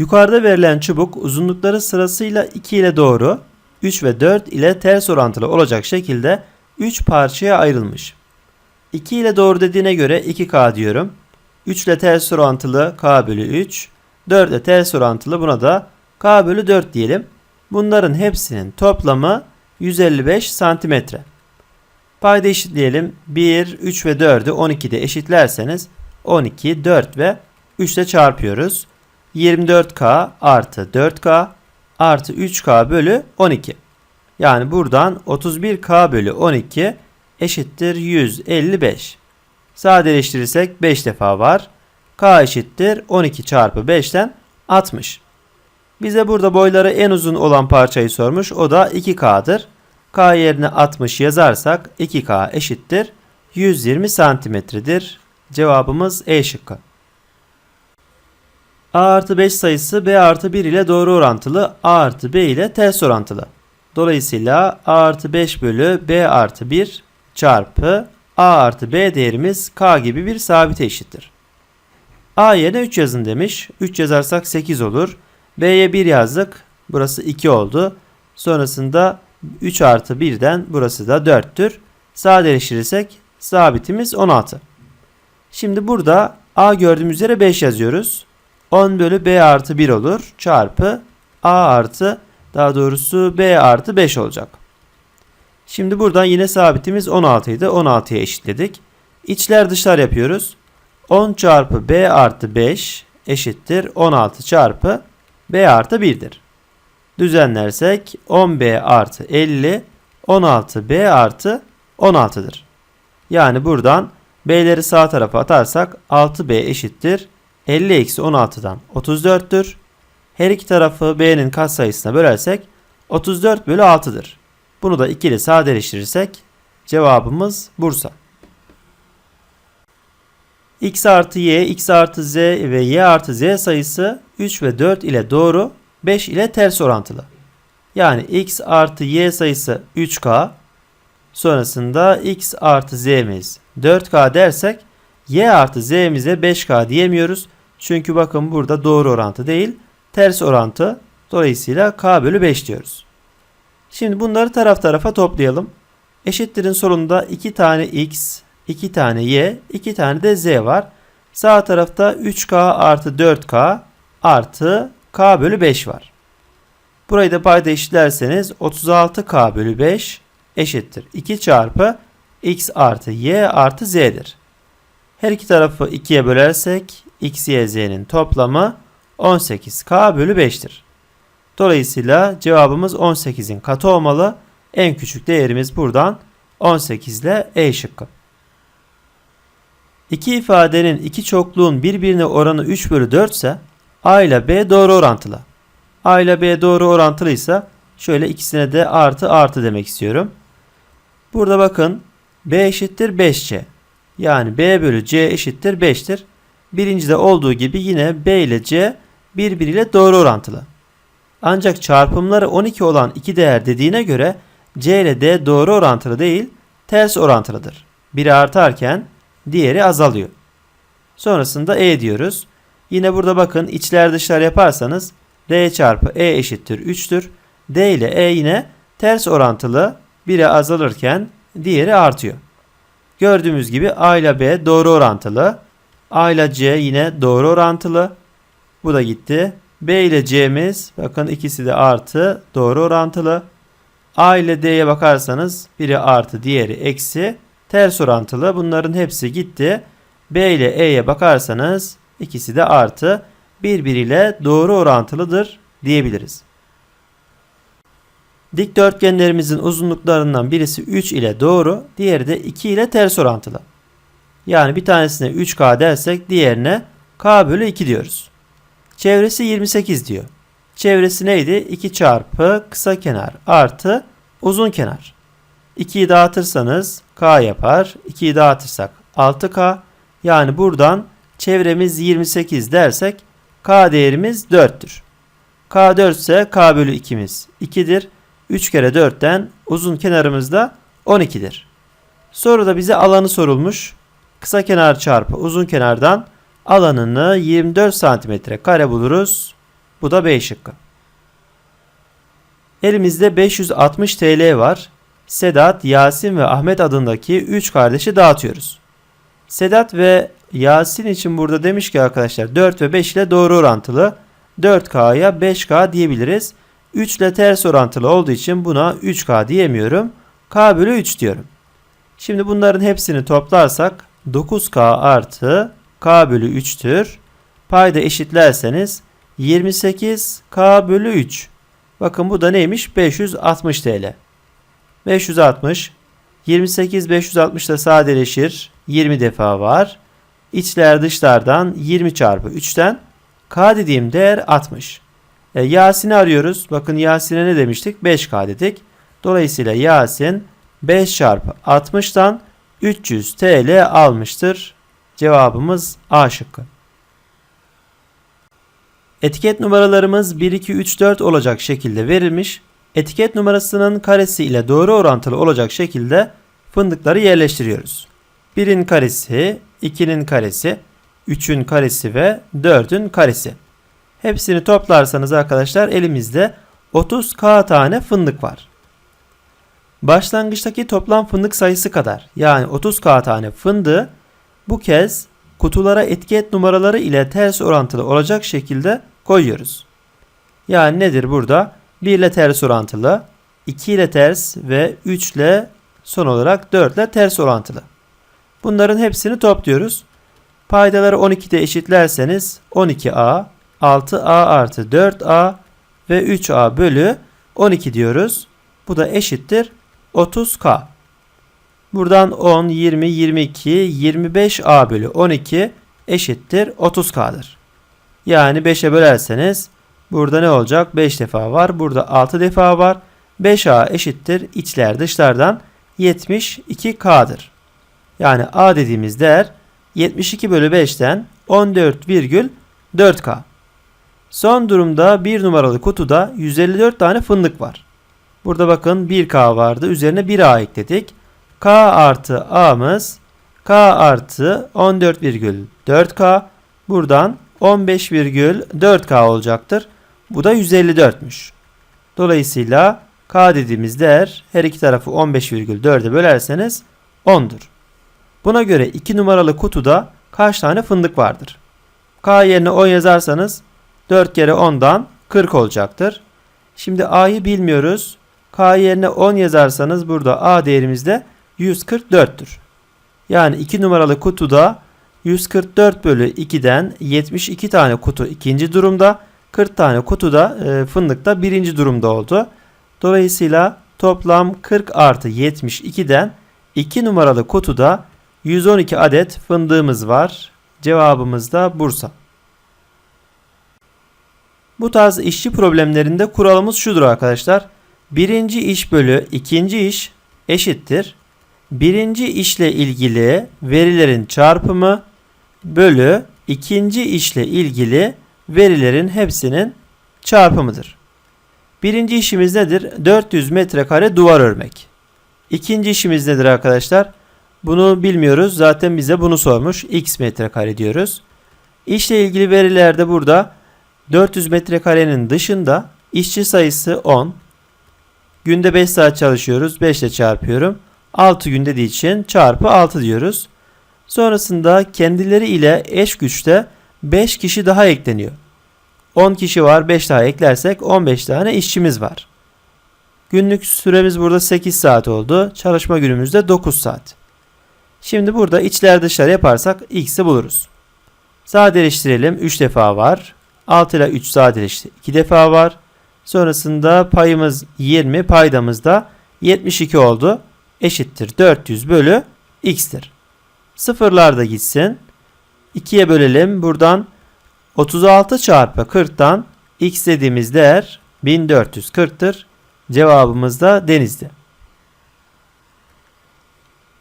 Yukarıda verilen çubuk uzunlukları sırasıyla 2 ile doğru, 3 ve 4 ile ters orantılı olacak şekilde 3 parçaya ayrılmış. 2 ile doğru dediğine göre 2K diyorum. 3 ile ters orantılı K bölü 3, 4 ile ters orantılı buna da K bölü 4 diyelim. Bunların hepsinin toplamı 155 santimetre. Payda eşitleyelim. 1, 3 ve 4'ü 12'de eşitlerseniz 12, 4 ve 3 ile çarpıyoruz. 24K artı 4K artı 3K bölü 12. Yani buradan 31K bölü 12 eşittir 155. Sadeleştirirsek 5 defa var. K eşittir 12 çarpı 5'ten 60. Bize burada boyları en uzun olan parçayı sormuş. O da 2K'dır. K yerine 60 yazarsak 2K eşittir 120 santimetredir. Cevabımız E şıkkı. A artı 5 sayısı B artı 1 ile doğru orantılı, A artı B ile ters orantılı. Dolayısıyla A artı 5 bölü B artı 1 çarpı A artı B değerimiz K gibi bir sabite eşittir. A yerine 3 yazın demiş. 3 yazarsak 8 olur. B'ye 1 yazdık. Burası 2 oldu. Sonrasında 3 artı 1'den burası da 4'tür. Sadeleştirirsek sabitimiz 16. Şimdi burada A gördüğümüz üzere 5 yazıyoruz. 10 bölü B artı 1 olur. Çarpı A artı daha doğrusu B artı 5 olacak. Şimdi buradan yine sabitimiz 16 idi. 16'ya eşitledik. İçler dışlar yapıyoruz. 10 çarpı B artı 5 eşittir 16 çarpı B artı 1'dir. Düzenlersek 10B artı 50 16B artı 16'dır. Yani buradan B'leri sağ tarafa atarsak 6B eşittir 50 eksi 16'dan 34'tür. Her iki tarafı B'nin katsayısına bölersek 34 bölü 6'dır. Bunu da 2 ile sadeleştirirsek cevabımız Bursa. x artı y, x artı z ve y artı z sayısı 3 ve 4 ile doğru, 5 ile ters orantılı. Yani x artı y sayısı 3k, sonrasında x artı z'miz 4k dersek y artı z'mize 5k diyemiyoruz. Çünkü bakın burada doğru orantı değil, ters orantı. Dolayısıyla k bölü 5 diyoruz. Şimdi bunları taraf tarafa toplayalım. Eşittirin sonunda 2 tane x, 2 tane y, 2 tane de z var. Sağ tarafta 3k artı 4k artı k bölü 5 var. Burayı da payda eşitlerseniz 36k bölü 5 eşittir. 2 çarpı x artı y artı z'dir. Her iki tarafı 2'ye bölersek x, y, z'nin toplamı 18k bölü 5'tir. Dolayısıyla cevabımız 18'in katı olmalı. En küçük değerimiz buradan 18 ile E şıkkı. İki ifadenin iki çokluğun birbirine oranı 3 bölü 4 ise A ile B doğru orantılı. A ile B doğru orantılıysa şöyle ikisine de artı artı demek istiyorum. Burada bakın B eşittir 5C. Yani B bölü C eşittir 5'tir. Birincide olduğu gibi yine B ile C birbiriyle doğru orantılı. Ancak çarpımları 12 olan iki değer dediğine göre C ile D doğru orantılı değil, ters orantılıdır. Biri artarken diğeri azalıyor. Sonrasında E diyoruz. Yine burada bakın içler dışlar yaparsanız D çarpı E eşittir 3'tür. D ile E yine ters orantılı. Biri azalırken diğeri artıyor. Gördüğümüz gibi A ile B doğru orantılı. A ile C yine doğru orantılı. Bu da gitti. B ile C'miz bakın ikisi de artı doğru orantılı. A ile D'ye bakarsanız biri artı diğeri eksi ters orantılı. Bunların hepsi gitti. B ile E'ye bakarsanız ikisi de artı birbiriyle doğru orantılıdır diyebiliriz. Dikdörtgenlerimizin uzunluklarından birisi 3 ile doğru, diğeri de 2 ile ters orantılı. Yani bir tanesine 3K dersek diğerine K bölü 2 diyoruz. Çevresi 28 diyor. Çevresi neydi? 2 çarpı kısa kenar artı uzun kenar. 2'yi dağıtırsanız K yapar. 2'yi dağıtırsak 6K. Yani buradan çevremiz 28 dersek K değerimiz 4'tür. K 4 ise K bölü 2'miz 2'dir. 3 kere 4'ten uzun kenarımız da 12'dir. Soruda bize alanı sorulmuş. Kısa kenar çarpı uzun kenardan alanını 24 santimetre kare buluruz. Bu da B şıkkı. Elimizde 560 TL var. Sedat, Yasin ve Ahmet adındaki 3 kardeşi dağıtıyoruz. Sedat ve Yasin için burada demiş ki arkadaşlar 4 ve 5 ile doğru orantılı. 4K'ya 5K diyebiliriz. 3 ile ters orantılı olduğu için buna 3K diyemiyorum. K bölü 3 diyorum. Şimdi bunların hepsini toplarsak 9K artı K bölü 3'tür. Payda eşitlerseniz 28K bölü 3. Bakın bu da neymiş? 560 TL. 560. 28 560 da sadeleşir. 20 defa var. İçler dışlardan 20 çarpı 3'ten K dediğim değer 60. E, Yasin'i arıyoruz. Bakın Yasin'e ne demiştik? 5K dedik. Dolayısıyla Yasin 5 çarpı 60'tan 300 TL almıştır. Cevabımız A şıkkı. Etiket numaralarımız 1, 2, 3, 4 olacak şekilde verilmiş. Etiket numarasının karesi ile doğru orantılı olacak şekilde fındıkları yerleştiriyoruz. 1'in karesi, 2'nin karesi, 3'ün karesi ve 4'ün karesi. Hepsini toplarsanız arkadaşlar elimizde 30k tane fındık var. Başlangıçtaki toplam fındık sayısı kadar yani 30k tane fındığı bu kez kutulara etiket numaraları ile ters orantılı olacak şekilde koyuyoruz. Yani nedir burada? 1 ile ters orantılı, 2 ile ters ve 3 ile son olarak 4 ile ters orantılı. Bunların hepsini topluyoruz. Paydaları 12'de eşitlerseniz 12a, 6a artı 4a ve 3a bölü 12 diyoruz. Bu da eşittir 30k. Buradan 10, 20, 22, 25a bölü 12 eşittir 30k'dır. Yani 5'e bölerseniz burada ne olacak? 5 defa var. Burada 6 defa var. 5a eşittir içler dışlardan 72k'dır. Yani a dediğimiz değer 72 bölü 5'ten 14,4k. Son durumda bir numaralı kutuda 154 tane fındık var. Burada bakın 1k vardı. Üzerine 1a ekledik. k artı a'mız k artı 14,4k. Buradan 15,4k olacaktır. Bu da 154'müş. Dolayısıyla k dediğimiz değer her iki tarafı 15,4'e bölerseniz 10'dur. Buna göre 2 numaralı kutuda kaç tane fındık vardır? K yerine 10 yazarsanız 4 kere 10'dan 40 olacaktır. Şimdi A'yı bilmiyoruz. K yerine 10 yazarsanız burada A değerimiz de 144'tür. Yani 2 numaralı kutuda 144 bölü 2'den 72 tane kutu ikinci durumda. 40 tane kutuda e, fındıkta birinci durumda oldu. Dolayısıyla toplam 40 artı 72'den 2 numaralı kutuda 112 adet fındığımız var. Cevabımız da Bursa. Bu tarz işçi problemlerinde kuralımız şudur arkadaşlar. Birinci iş bölü ikinci iş eşittir. Birinci işle ilgili verilerin çarpımı bölü ikinci işle ilgili verilerin hepsinin çarpımıdır. Birinci işimiz nedir? 400 metrekare duvar örmek. İkinci işimiz nedir arkadaşlar? Bunu bilmiyoruz. Zaten bize bunu sormuş. X metrekare diyoruz. İşle ilgili verilerde burada 400 metrekarenin dışında işçi sayısı 10. Günde 5 saat çalışıyoruz. 5 ile çarpıyorum. 6 gün dediği için çarpı 6 diyoruz. Sonrasında kendileri ile eş güçte 5 kişi daha ekleniyor. 10 kişi var 5 daha eklersek 15 tane işçimiz var. Günlük süremiz burada 8 saat oldu. Çalışma günümüzde 9 saat. Şimdi burada içler dışlar yaparsak x'i buluruz. Sadeleştirelim. 3 defa var. 6 ile 3 sadeleşti. 2 defa var. Sonrasında payımız 20, paydamız da 72 oldu. Eşittir 400 bölü x'tir. Sıfırlar da gitsin. 2'ye bölelim. Buradan 36 çarpı 40'tan x dediğimiz değer 1440'tır. Cevabımız da denizdi.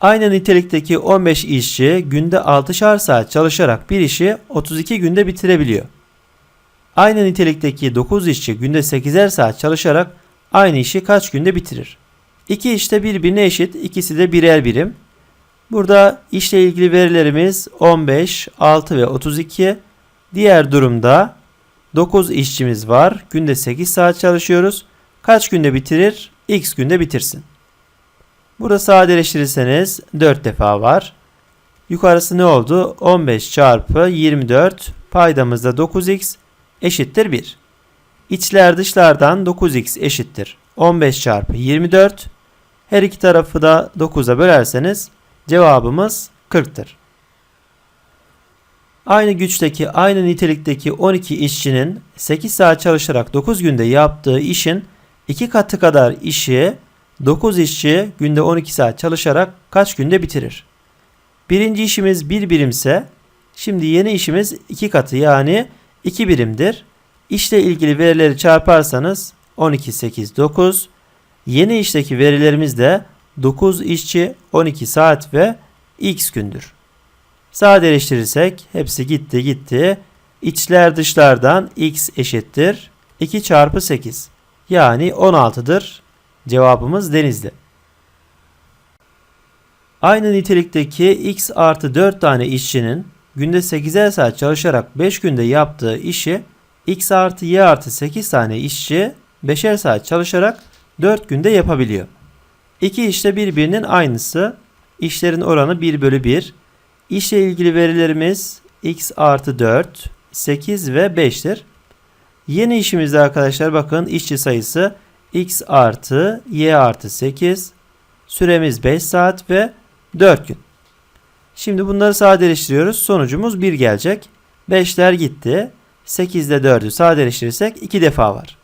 Aynı nitelikteki 15 işçi günde 6'şar saat çalışarak bir işi 32 günde bitirebiliyor. Aynı nitelikteki 9 işçi günde 8'er saat çalışarak aynı işi kaç günde bitirir? İki iş de birbirine eşit, ikisi de birer birim. Burada işle ilgili verilerimiz 15, 6 ve 32. Diğer durumda 9 işçimiz var. Günde 8 saat çalışıyoruz. Kaç günde bitirir? X günde bitirsin. Burada sadeleştirirseniz 4 defa var. Yukarısı ne oldu? 15 çarpı 24 paydamızda 9x eşittir 1. İçler dışlardan 9x eşittir 15 çarpı 24. Her iki tarafı da 9'a bölerseniz cevabımız 40'tır. Aynı güçteki, aynı nitelikteki 12 işçinin 8 saat çalışarak 9 günde yaptığı işin 2 katı kadar işi 9 işçi günde 12 saat çalışarak kaç günde bitirir? Birinci işimiz 1 birimse şimdi yeni işimiz 2 katı yani 2 birimdir. İşle ilgili verileri çarparsanız 12, 8, 9. Yeni işteki verilerimiz de 9 işçi 12 saat ve x gündür. Sadeleştirirsek hepsi gitti gitti. İçler dışlardan x eşittir 2 çarpı 8 yani 16'dır. Cevabımız Denizli. Aynı nitelikteki x artı 4 tane işçinin günde 8'er saat çalışarak 5 günde yaptığı işi x artı y artı 8 tane işçi 5'er saat çalışarak 4 günde yapabiliyor. İki işte birbirinin aynısı. İşlerin oranı 1 bölü 1. İşle ilgili verilerimiz x artı 4, 8 ve 5'tir. Yeni işimizde arkadaşlar bakın işçi sayısı x artı y artı 8. Süremiz 5 saat ve 4 gün. Şimdi bunları sadeleştiriyoruz. Sonucumuz 1 gelecek. 5'ler gitti. 8 ile 4'ü sadeleştirirsek 2 defa var.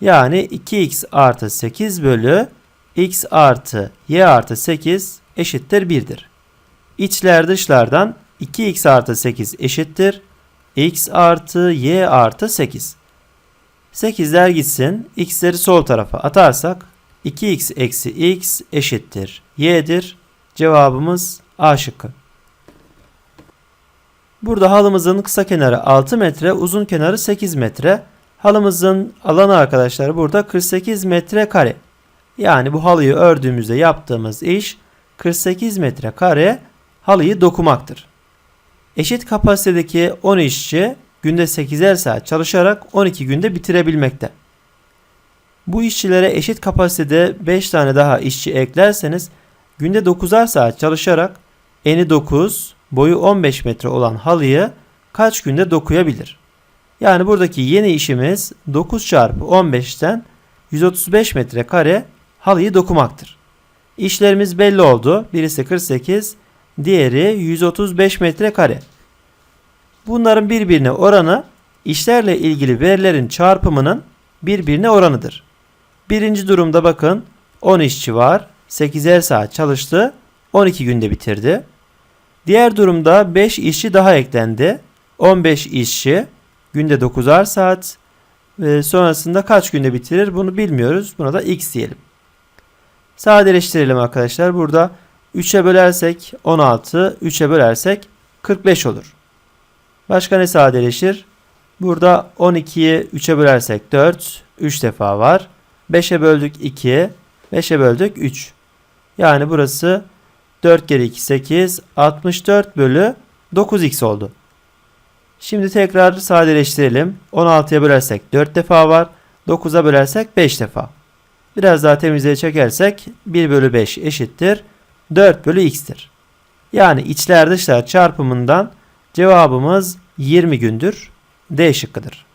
Yani 2x artı 8 bölü x artı y artı 8 eşittir 1'dir. İçler dışlardan 2x artı 8 eşittir. x artı y artı 8. 8'ler gitsin. x'leri sol tarafa atarsak 2x eksi x eşittir y'dir. Cevabımız A şıkkı. Burada halımızın kısa kenarı 6 metre, uzun kenarı 8 metre. Halımızın alanı arkadaşlar burada 48 metre kare. Yani bu halıyı ördüğümüzde yaptığımız iş 48 metre kare halıyı dokumaktır. Eşit kapasitedeki 10 işçi günde 8'er saat çalışarak 12 günde bitirebilmekte. Bu işçilere eşit kapasitede 5 tane daha işçi eklerseniz günde 9'ar saat çalışarak eni 9, boyu 15 metre olan halıyı kaç günde dokuyabilir? Yani buradaki yeni işimiz 9 çarpı 15'ten 135 metre kare halıyı dokumaktır. İşlerimiz belli oldu. Birisi 48, diğeri 135 metre kare. Bunların birbirine oranı işlerle ilgili verilerin çarpımının birbirine oranıdır. Birinci durumda bakın 10 işçi var. 8'er saat çalıştı. 12 günde bitirdi. Diğer durumda 5 işçi daha eklendi. 15 işçi günde 9'ar saat ve sonrasında kaç günde bitirir bunu bilmiyoruz. Buna da x diyelim. Sadeleştirelim arkadaşlar. Burada 3'e bölersek 16, 3'e bölersek 45 olur. Başka ne sadeleşir? Burada 12'yi 3'e bölersek 4, 3 defa var. 5'e böldük 2, 5'e böldük 3. Yani burası 4 kere 2 8, 64 bölü 9x oldu. Şimdi tekrar sadeleştirelim. 16'ya bölersek 4 defa var. 9'a bölersek 5 defa. Biraz daha temizliğe çekersek 1 bölü 5 eşittir. 4 bölü x'tir. Yani içler dışlar çarpımından cevabımız 20 gündür. D şıkkıdır.